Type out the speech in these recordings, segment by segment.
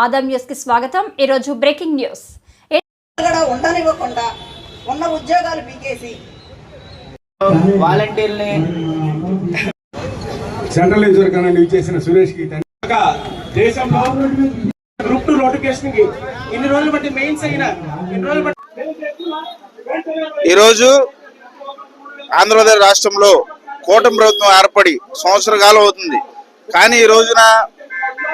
ఆదాం న్యూస్కి స్వాగతం. ఈరోజు బ్రేకింగ్ న్యూస్. కూడా ఉండనివ్వకుండా ఉన్న ఉద్యోగాలు పీకేసి వాలంటీర్ని సెంట్రల్ రిజర్వ్ కన్నా లీవ్ చేసిన సురేష్కి దేశంలో గ్రూప్ టూ నోటిఫికేషన్కి ఇన్ని రోజులు బట్టి మెయిన్స్ అయినా ఇన్ని రోజులు బట్టి ఈరోజు ఆంధ్రప్రదేశ్ రాష్ట్రంలో కూటమి ప్రభుత్వం ఏర్పడి సంవత్సర కాలం అవుతుంది. కానీ ఈ రోజున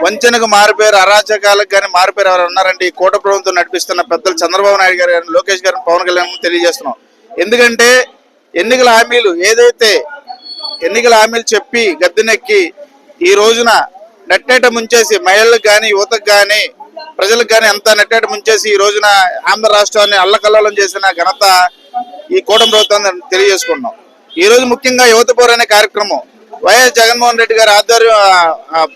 వంచనకు మారిపోయారు అరాచకాలకు కానీ మారిపోయారు ఎవరు ఉన్నారంటే ఈ కూట ప్రభుత్వం నడిపిస్తున్న పెద్దలు చంద్రబాబు నాయుడు గారు కానీ లోకేష్ గారిని పవన్ కళ్యాణ్ తెలియజేస్తున్నాం. ఎందుకంటే ఎన్నికల హామీలు ఏదైతే ఎన్నికల హామీలు చెప్పి గద్దెనెక్కి ఈ రోజున నెట్టేట ముంచేసి మహిళలకు కానీ యువతకు కానీ ప్రజలకు కానీ ఎంత నెట్టేట ముంచేసి ఈ రోజున ఆంధ్ర రాష్ట్రాన్ని అల్లకల్లోలం చేసిన ఘనత ఈ కూటమి ప్రభుత్వాన్ని తెలియజేసుకున్నాం ఈ రోజు ముఖ్యంగా యువత పోరు అనే కార్యక్రమం వైఎస్ జగన్మోహన్ రెడ్డి గారి ఆధ్వర్యం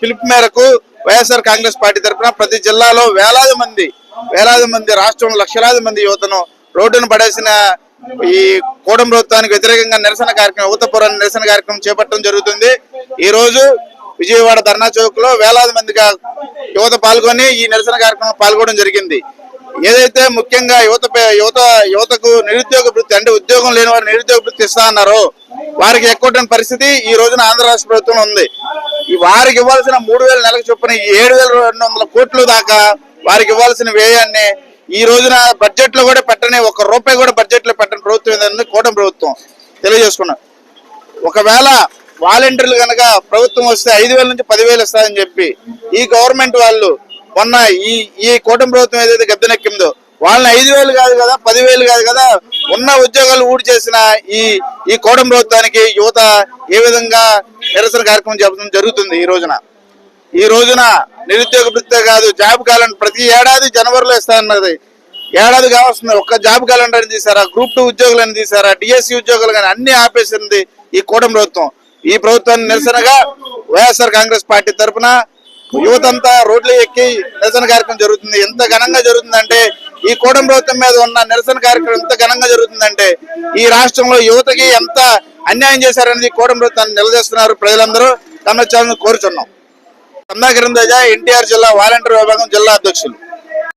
పిలుపు మేరకు వైఎస్ఆర్ కాంగ్రెస్ పార్టీ తరఫున ప్రతి జిల్లాలో వేలాది మంది వేలాది మంది రాష్ట్రం లక్షలాది మంది యువతను రోడ్డును పడేసిన ఈ కూడం ప్రభుత్వానికి వ్యతిరేకంగా నిరసన కార్యక్రమం యువత నిరసన కార్యక్రమం చేపట్టడం జరుగుతుంది. ఈ రోజు విజయవాడ ధర్నా చౌక్లో వేలాది మందిగా యువత పాల్గొని ఈ నిరసన కార్యక్రమం పాల్గొనడం జరిగింది. ఏదైతే ముఖ్యంగా యువత యువత యువతకు నిరుద్యోగ వృత్తి అంటే ఉద్యోగం లేని వారు నిరుద్యోగ వృత్తి ఇస్తా అన్నారో వారికి ఎక్కువ పరిస్థితి ఈ రోజున ఆంధ్ర రాష్ట్ర ప్రభుత్వం ఉంది. ఈ వారికి ఇవ్వాల్సిన మూడు వేల నెలకు చొప్పున ఈ ఏడు వేల రెండు వందల కోట్లు దాకా వారికి ఇవ్వాల్సిన వ్యయాన్ని ఈ రోజున బడ్జెట్లో కూడా పెట్టని ఒక రూపాయి కూడా బడ్జెట్లో పెట్టని ప్రభుత్వం ఏదన్నది కూటమి ప్రభుత్వం. తెలియజేసుకున్నాం. ఒకవేళ వాలంటీర్లు కనుక ప్రభుత్వం వస్తే ఐదు వేల నుంచి పదివేలు ఇస్తారని చెప్పి ఈ గవర్నమెంట్ వాళ్ళు మొన్న ఈ ఈ కూటమి ప్రభుత్వం ఏదైతే గద్దెనెక్కిందో వాళ్ళని ఐదు వేలు కాదు కదా పదివేలు కాదు కదా ఉన్న ఉద్యోగాలు ఊడి చేసిన ఈ ఈ కూటమి ప్రభుత్వానికి యువత ఏ విధంగా నిరసన కార్యక్రమం చెప్పడం జరుగుతుంది ఈ రోజున? ఈ రోజున నిరుద్యోగ వృత్తే కాదు జాబ్ క్యాలెండర్ ప్రతి ఏడాది జనవరిలో ఇస్తానన్నది. ఏడాది కావాల్సింది ఒక్క జాబ్ క్యాలెండర్ అని తీసారా గ్రూప్ టూ ఉద్యోగులు అని తీసారా డిఎస్సి ఉద్యోగులు కానీ అన్ని ఆపేసింది ఈ కూటమి ప్రభుత్వం. ఈ ప్రభుత్వాన్ని నిరసనగా వైఎస్ఆర్ కాంగ్రెస్ పార్టీ తరఫున యువతంతా రోడ్లు ఎక్కి నిరసన కార్యక్రమం జరుగుతుంది. ఎంత ఘనంగా జరుగుతుందంటే ఈ కూటమి ప్రభుత్వం మీద ఉన్న నిరసన కార్యక్రమం ఎంత ఘనంగా జరుగుతుందంటే ఈ రాష్ట్రంలో యువతకి ఎంత అన్యాయం చేశారనేది కూటమి ప్రభుత్వాన్ని నిలదీస్తున్నారు ప్రజలందరూ. గమనించాలని కోరుచున్నాం. కందాకిరణ్ తేజ ఎన్టీఆర్ జిల్లా వాలంటీర్ విభాగం జిల్లా అధ్యక్షులు.